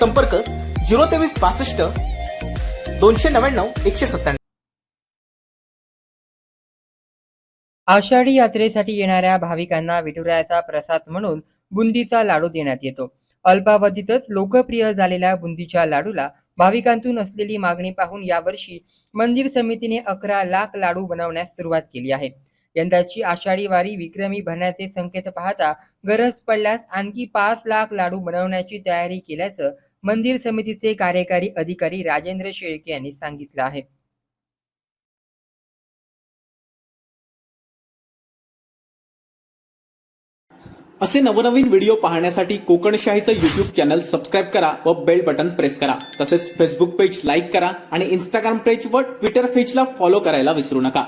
संपर्क झिरो तेवीस बासष्ट दोनशे नव्याण्णव एकशे सत्त्याण्णव. आषाढी यात्रेसाठी येणाऱ्या भाविकांना विठुरायाचा प्रसाद म्हणून बुंदीचा लाडू देण्यात येतो. अल्पावधीतच लोकप्रिय झालेल्या बुंदीच्या लाडूला भाविकांतून असलेली मागणी पाहून यावर्षी मंदिर समितीने अकरा लाख लाडू बनवण्यास सुरुवात केली आहे. यंदाची आषाढी वारी विक्रमी भरण्याचे संकेत पाहता गरज पडल्यास आणखी पाच लाख लाडू बनवण्याची तयारी केल्याचं मंदिर समितीचे कार्यकारी अधिकारी राजेंद्र शेळके यांनी सांगितलं आहे. असे नवनवीन व्हिडिओ पाहण्यासाठी कोकणशाहीचं युट्यूब चॅनल सबस्क्राईब करा व बेल बटन प्रेस करा. तसेच फेसबुक पेज लाईक करा आणि इंस्टाग्राम पेज व ट्विटर पेजला फॉलो करायला विसरू नका.